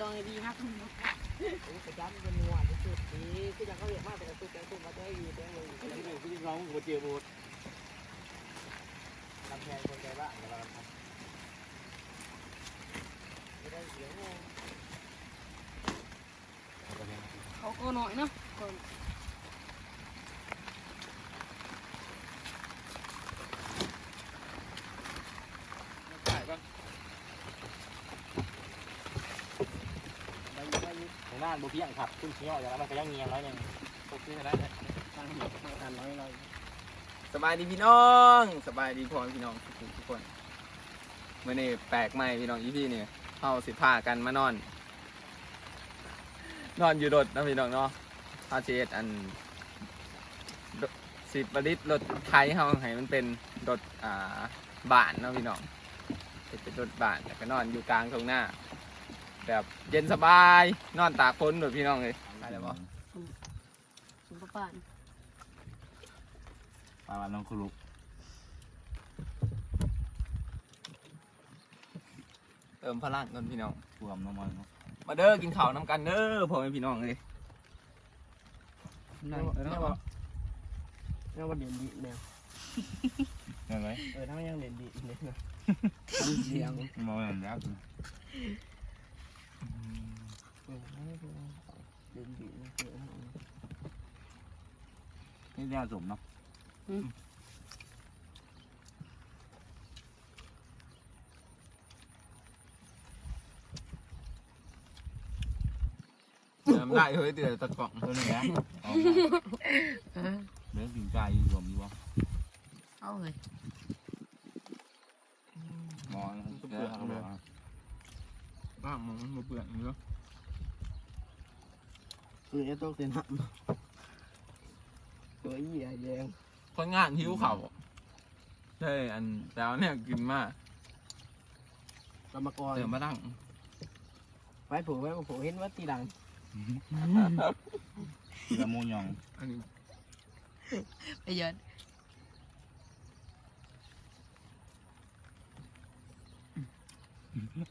ลองให้ดีครับประจำเป็นนัวที่สุดดีคือยังเขาเรียกมากแต่กระตุ้นแกงตุ้มมาได้อยู่แกงเลยที่นึ่งพี่น้องหัวเจียบูดลำแพงคนใจบ้าเดี๋ยวเราทำไม่ได้เสียงเขาก็หน่อยเนาะก่อน ถ่ายก่อน ไปไปทานบุเพียงขับขึ้นเชี่ยวอย่างนั้นมันก็ยังเงียบไว้หนึ่งตกที่ไหนได้เนี่ยทางหัวทางหันน้อยเราสบายดีพี่น้องสบายดีพ่อพี่น้องทุกคนเมื่อนี้แปลกใหม่พี่น้องอีพี่เนี่ยเฮาสิพากันมานอน นอนอยู่รถนะพี่น้องเนาะเฮาเฮ็ดอันสิประดิษฐ์รถไทยเฮาให้มันเป็นรถอ่าบ้านเนาะพี่น้องเฮ็ดเป็นรถบ้านแล้วก็นอนอยู่กลางทุ่งหน้า แบบเย็นสบาย นอนตากฝนแบบพี่น้องเลยไปแล้วบ่สุภาพบ้านปลาวันน้องครุเติมพลังก่อนพี่น้องรวมน้องมันมาเด้อกินข้าวน้ำกันเด้อพ่อแม่พี่น้องเลยนั่งเออนั่งว่านั่งว่าเด่นดีแนวเห็นไหมเออนั่งยังเด่นดีเนี่ยนะเสียงมองอย่างยั กษ์เด่นดีนะเออนี่ยาสมเนาะจำได้เฮ้ยเดือดตะกล่องตัวนี้นะ เรื่องกินใจรวมอยู่วะเอาเลยมองเพื่อเขาบอกบ้างมองมันบ่เปื่อยนาะคือไอ้ตัวเสียน้ำตัวยี่แยงคนงานหิวเข่าวใช่อันแล้วเนี่ยกินมากกรรมกรเติมมาตั้งไว้ผูไว้ผูเห็นว่าตีดังละมูยองอันนี้ไปเยิน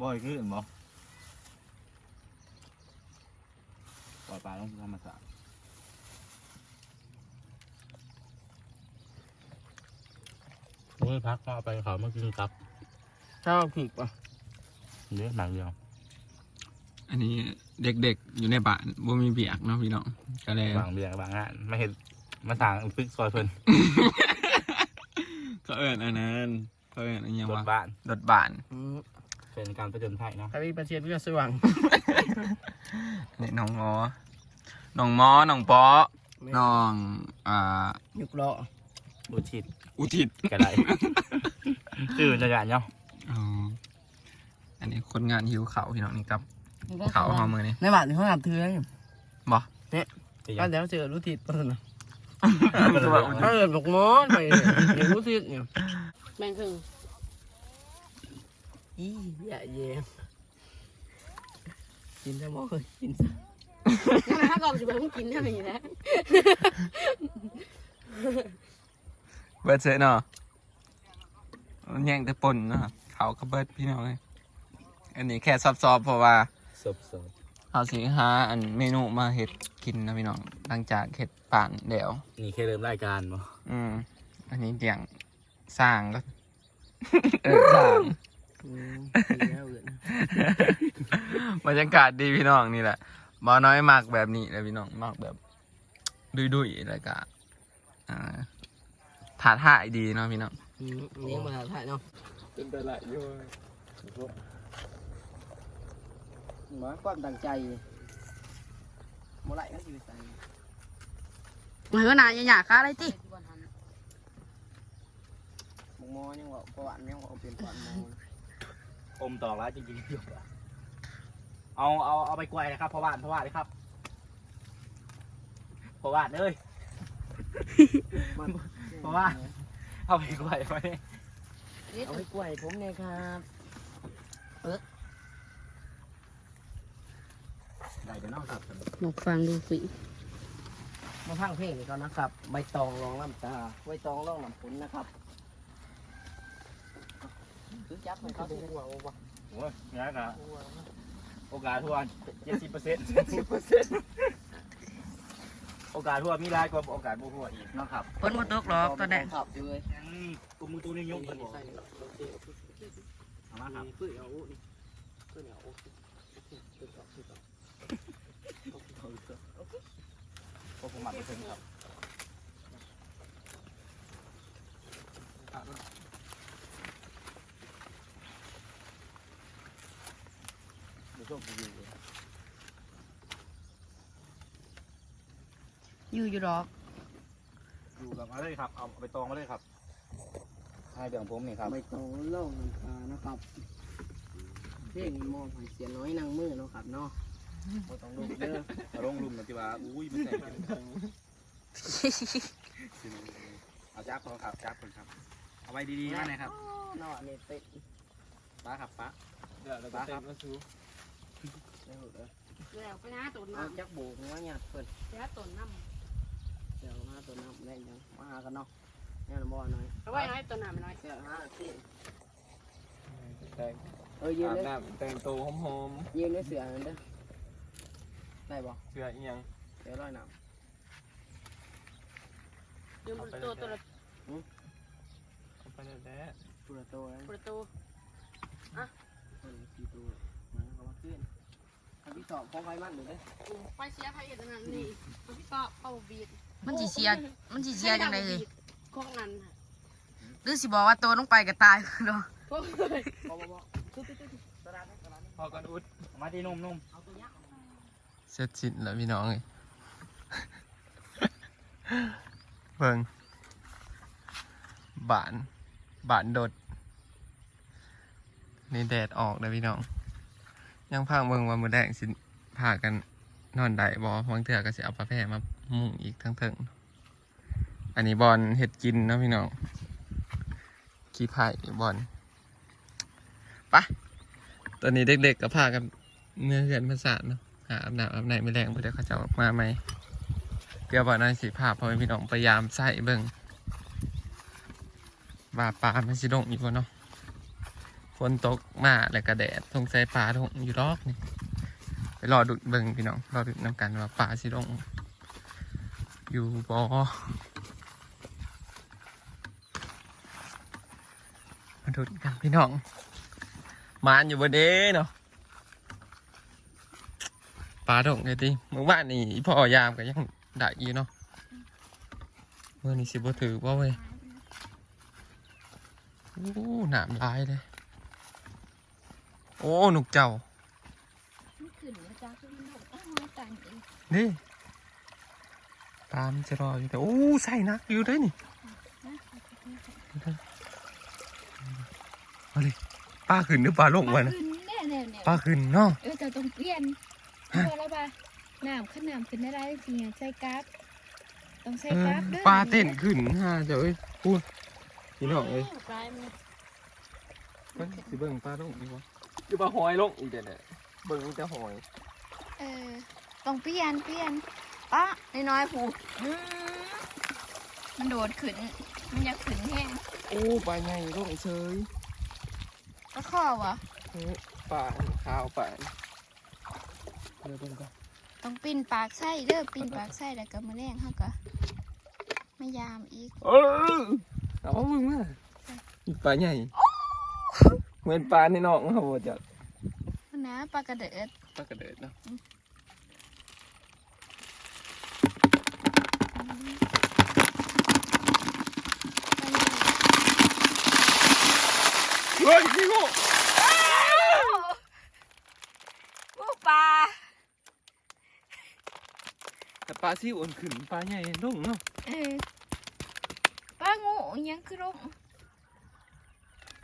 บ่อยขึ้นบ่ ปล่อยปลาต้องธรรมศาสตร์โอ้ยพักก็เอาไปเขาเมื่อกี้ครับชอบผิดป่ะเยอะหนังเดียวอันนี้เด็กๆอยู่ในบ้านบ่มีเบียกเนาะพี่น้องก็เลยบางเบียงบางงานไม่เห็นมาสั่งฝึกซอยเพิ่นก็เอิญอันนั้นเขาเอิญอันยังรว่าถบ้านรถบ้านเป็นการประจนไทยเนาะ ถ้ามีประเทียนก็สว่างอันนี้น้องงอ น้องมอน้องปอน้องอ่ายุกล้อบูชิดอุทิศกระไดชื่อจะหยาดเนาะอ๋ออันนี้คนงานหิวเขาวพี่น้องนี่ครับเขาหอมมือนี่ในบ้านเขาหาเทืออยู่บ่จะหก็ยาดแล้วเจอรู้ทิศป่ะนะคือว่าอุทิศถ้าเกิดบอกมอนไปเดี๋ยวรู้ทิศเนี่ยแบ่งครึ่งอีอย่าแยงกินได้บ่เคยกินซะ นั่นแหละถ้าก่อนจะไปมึงกินเท่านี้แหละเบิร์ดเซเนาะมันแย่งแต่ปนเนาะเขาก็เบิร์ดพี่น้องเลยอันนี้แค่ซอบๆเพราะว่า สบสบเอาสิหาอันเมนูมาเฮ็ดกินนะพี่น้องหลังจากเฮ็ดป่านเดี๋ยว นี่แค่เริ่มรายการบ่อืม อันนี้เดียงสร้างก็ เออสร้างอืมกินแล้วเอื่นบรรยากาศดีพี่น้องนี่แหละ บ่น้อยมากแบบนี้เลยพี่น้องมากแบบ ดุยๆแล้วก็อ่าถาท่ายดีเนาะพี่น้องอืมเลี้ยงมาถ่ายเนาะเป็นตลาดโยหมาความตั้งใจอยู่ใส่เหมือนว่าหนาอย่าหยาค้าอะไรติหมกมอยังว่าประวัติยังว่าเอาเป็นประวัติมออมตอกแล้วจริงๆเยอะ เอาเอาเอาไปกล้วยนะครับเพราะว่าเพราะว่าเลยครับเพราะว่าเอ้ยมันเพราะว่าเอาไปกล้วยไว้เอาไปกล้วยผมเนี่ยครับได้เดี๋ยวน้องครับหมกฟังดูสิมาพังเพลงนี่ก่อนนะครับ ใบตองรองลำตาใบตองรองลำผลนะครับคือจับให้เขาที่หัววะโอ้ยง่ายนะ โอกาสทวนเจ็ดสิบเปอร์เซ็นต์สิบเปอร์เซ็นต์โอกาสทวนมีรายกว่าโอกาสบ่ทั่วอีกเนาะครับฝนบ่ตกหรอกตอนนี้ขับอยู่เลยอืมตัวมือตัวนี้ยกกันบ่ใส่โอเคเอามาครับปื้อเอานี่ปื้อเอาโอเคปื้อเอาปื้อเอาเพราะผมหมักเปอร์เซ็นต์ครับ เดี๋ยว ช่วงอยู่เลยอยู่อยู่ดอกอยู่กับมาเลยครับ เอาไปตองมาเลยครับให้เดี๋ยวผมนี่ครับใบตองเล่าน้ำตานะครับเพลงนี้มองผ่านเสียน้อยนางมือเนาะครับเนาะบ่ต้องลุกเด้อเอาลงลุมกันที่ว่าอุ้ยมันแตกเป็นเอาจับเขาครับจับคนครับ เอาไว้ดีๆนะนะครับเนาะนี่เป็นป้าครับป้าเดี๋ยวเราจะเต็มมาสู้เด้อเด้อ แล้วไปนะตุนเอาจักโบกหัวเนี่ยเพิ่นแล้ตุนน้เดี๋ยวมาตัวน้ำได้ยังมาหากันเนาะเนี่ยน้ำบ่อหน่อยำเอาไว้น้อยตุนน้ำน้อยเดี๋ยวหาที่แต่งเออยืนอาบเลยน้ำแต่งตัวหอมยืนเลยเสือนั่นเด้อได้บ่ๆเสื้ออีหยังเดี๋ยวร้อยน้ยืมตัวตัวละเอาไปแล้วแด้ำตัวละตัวนะประตูคนสี่ตัวมันก็มาขึ้น ทำที่สอบของไฟมันดูเด้อไปเสียไฟเอ็ดนั่นนี่พี่ก็เข้าบีดมันสิเสียมันสิเสียจังไดเลยของนั้นหรือสิบอกว่าโตลงไปก็ตายเนาะบ่บ่บ่ตุ๊ดตุ๊ดตุ๊ดตลาดนี่ตลาดนี่พอกันอุดเอามาที่นุ่มเอาตัวเนี้ยเสร็จสิ้นแล้วพี่น้องเอ้ยเบิ่งบานบานโดดนี่แดดออกเลยพี่น้อง ยังพางเบิ่งว่ามือแดงสิพากันนอนได้บ่บางเทื่อก็สิเอาปลาแพรมามุ่งอีกทั้งเถิงอันนี้บอลเห็ดกินนะพี่น้องขี้ไผ่บอลปะตอนนี้เด็กๆก็พากันเมื่อเหือนภาษาเนาะหาอาบน้ำอาบไหนไม่แรงเพื่อเขาจะออกมาไหมเดี๋ยวบอกนายสีภาพพอพี่น้องพยายามใส่เบิ่งว่าปลามันสิลงอยู่บ่เนาะ ฝนตกมาแล้วก็แดดทงใส่ปลาทงอยู่รอกนี่ไปรอดุดเบิงพี่น้องรอดุดน้ำกันว่าปลาสิลงอยู่บ่มาดุดกันพี่น้องมานอยู่บนเด้เนาะปลาดงไงติเมื่อวานนี่พ่อยามก็ยังได้อยู่เนาะเมื่อนี้สิบ่ถือว่าเว้ยโอ้หนามลายเลย โอ้หนุกเจ้าไม่ขึ้นนะจ๊ะขึ้นหกอ้าวมาต่างเองนี่ปลามันจะรออยู่แต่โอ้ใส่นักอยู่ด้วยนี่เอาเลยปลาขึ้นหรือปลาลงวะนะขึ้นแน่แน่เนี่ยปลาขึ้นเนาะเออจะต้องเปลี่ยนพอแล้วป่ะน้ำขึ้นน้ำขึ้นได้ได้จริงๆใส่กราฟต้องใส่เอกอราฟด้วยปลาเต้นขึ้นฮะเดี๋ยวเอ้ยพูดพี่น้องเอ้ยปลายมันเบิ่งสิเบิ่งปลาลงอีกวะ อยู่ปลาหอยลงอีกเดี๋ยวเนี่ยเบิ่งแต่หอยเออต้องเปลี่ยนเปลี่ยนป้าน้อยๆผูอืมมันโดดขึ้น มันอยากขึ้นแห้งโอ้ปลาใหญ่ลงเฉยก็ข้อวะเฮ้ยปลาขาวปลาเดี๋ยวเบิ่งก่อนต้องปีนปากไส้เด้อปีนปากไส้แล้วก็มาแรงเขาก็ไม่ยามอีก เออเอามึงมาอีกปลาใหญ่เห มือนปลาในหนองเขาบอกจะนะปลากระเดิดปลากระเดิดเนาะเฮ้ยพี่โก้โอ้ปลาแต่ปลาซิวอ่อนขึ้นปลาใหญ่ลงเนาะเออป้างูอิหยังคือลง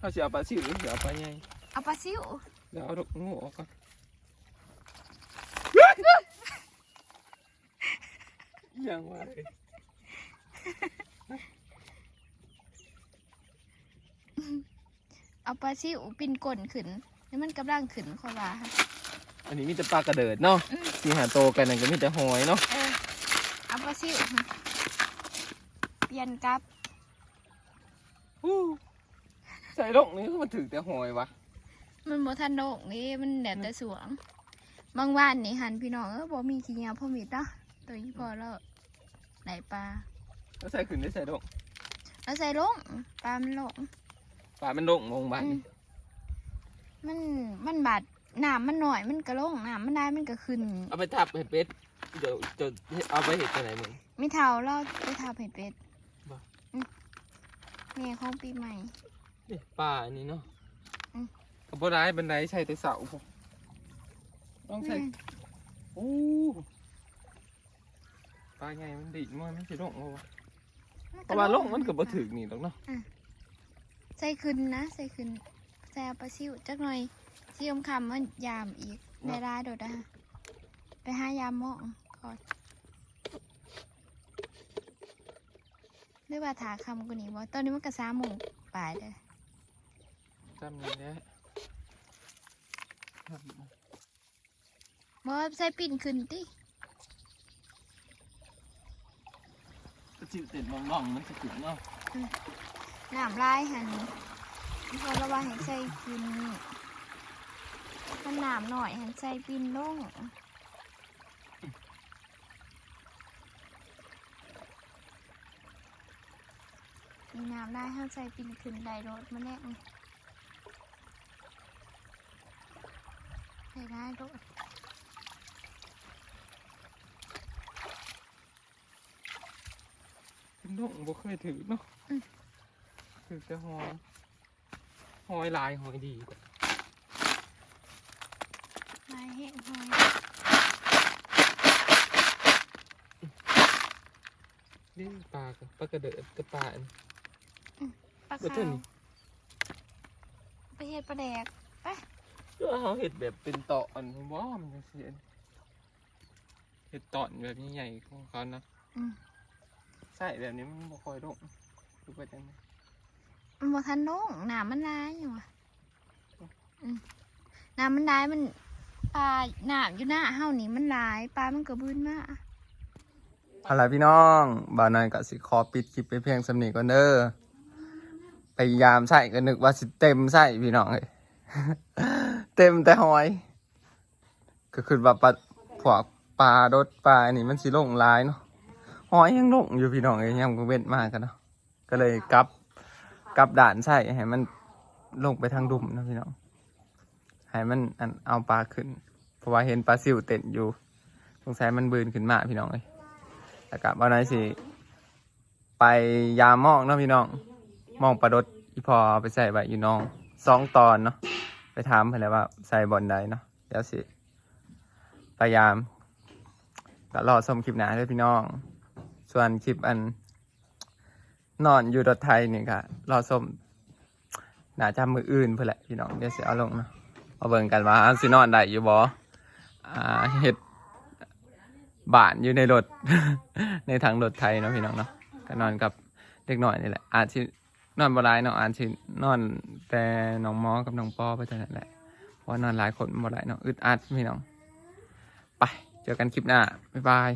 เขาสิเอาปลาซิวหรือสิเอาปลาใหญ่เอาปลาซิวเดี๋ยวเอาดอกงูออกก่อนยังวะเลยเอาปลาซิวปินก้นขึ้นแล้วมันกำลังขึ้นเขาว่าอันนี้มีแต่ปลากระเดิดเนาะอืมที่หาโตกันนั่นก็มีแต่หอยเนาะเออเอาปลาซิวค่ะเปลี่ยนกลับอู้ ใส่ลงนี่มันถือแต่หอยวะมันบ่ทันโดกนี่มันแดดแต่สวง บางวันนี่หันพี่น้องเออบ่มีขี้เหนียวพ่อมิดเนาะตัวนี้พอแล้วไหลปลาแล้วใส่ขึ้นได้ใส่ลงแล้วใส่ลงปลามันลงปลามันลงมองบ้านอืมมันมันบาดน้ำมันหน่อยมันก็ลงน้ำมันได้มันก็ขึ้นเอาไปทับให้เป็ดเดี๋ยวจะเอาไปเห็ดตัวไหนมึงมีเท่าเราไปทาเผ็ดเป็ดบ่ อืมเนี่ยของปีใหม่ นี่ปลาอันนี้เนาะอืมกับบ่ร้ายบันไดใช่แต่เสาพวกต้องใส่แม่โอ้ปลาใหญ่มันดิมันมันสิลงเอาวะเพราะว่าลงมันก็บ่ถึกนี่ดอกเนาะใส่ขึ้นนะใส่ขึ้นใส่เอาปลาซิวจักหน่อยซิวคำมันยามอีกเวลาโดดอะไปหายามหมองก่อนหรือว่าถาคำกว่านี้บ่ตอนนี้มันก็สามโมงปลายเลยจำนี่แหละบ่ใส่ปิ่นขึ้นติก็จิเต็ดมองๆมันสิขึ้นเนาะน้ำลายหันพอระวังให้ใส่ปิ่นมันน้ำหน่อยหันใส่ปิ่นลงมีน้ำลายห้าใส่ปิ่นขึ้นได้รถมาแน่ใส่ได้รถ เป็นลง บ่เคยถือเนาะถือแต่หอยหอยลายหอยดีกว่าลายแห้งหอยนี่ปลากับปลากระเดิดกับปลาอันปลาบ่ขาเท่าวนี้ไปเฮ็ดปลาแดกก็เขาเห็ดแบบเป็นตอนผมว่ามันจะเสียเห็ดตอนแบบใหญ่ๆของเขานะอืม ใช่แบบนี้มันบ่ค่อยลงคือไปจังไดมันบ่ทันลงน้ำมันลายอยู่ว่ะอืมน้ำมันลายมันปลาน้ำอยู่หน้าเฮานี่มันลายปลามันก็บืนมาเอาล่ะพี่น้องบ่าวนายก็สิขอปิดคลิปไปเพียงสำนีก่อนเด้อพยายามใส่ก็นึกว่าสิเต็มใส่พี่น้องเลยเต็มแต่หอย ก็คือว่าปลาพวกปลารสปลาอันนี้มันสิลงหลายเนาะ หอยยังลงอยู่พี่น้องเอ้ยยังเว้นมากกันเนาะก็เลยกลับกลับด่านใส่ให้มันลงไปทางดุมนะพี่น้องให้มันอันเอาปลาขึ้น เพราะว่าเห็นปลาซิวเต้นอยู่สงสัยมันบืนขึ้นมาพี่น้องเอ้ยแล้วก็บ่าวนายสิไปยามมองเนาะพี่น้องมองปลาดดอีพอไปใส่ไว้อยู่น้องสองตอนเนาะไปถามเพิ่นแล้วว่าใส่บอนใดเนาะเดี๋ยวสิพยายามก็รอชมคลิปหน้าเลยพี่น้อง ส่วนคลิปอัน นอนอยู่รถไทยนี่ก็รอชมน่าจะมืออื่นเพื่อแหละพี่น้องเดี๋ยวเสิเอาลงเนาะมาเบิ่งกันว่าสินอนได้อยู่บ่อ่าเฮ็ดบ้านอยู่ในรถ ในทางรถไทยเนาะพี่น้องเนาะก็นอนกับเด็กหน่อยนี่แหละ อาจสินอนบ่หลายเนาะอาจสินอนแต่น้องมอกับน้องปอไปเท่านั้นแหละเพราะนอนหลายคนบ่หลายเนาะอึดอัดพี่น้อง ไปเจอกันคลิปหน้าบ๊ายบาย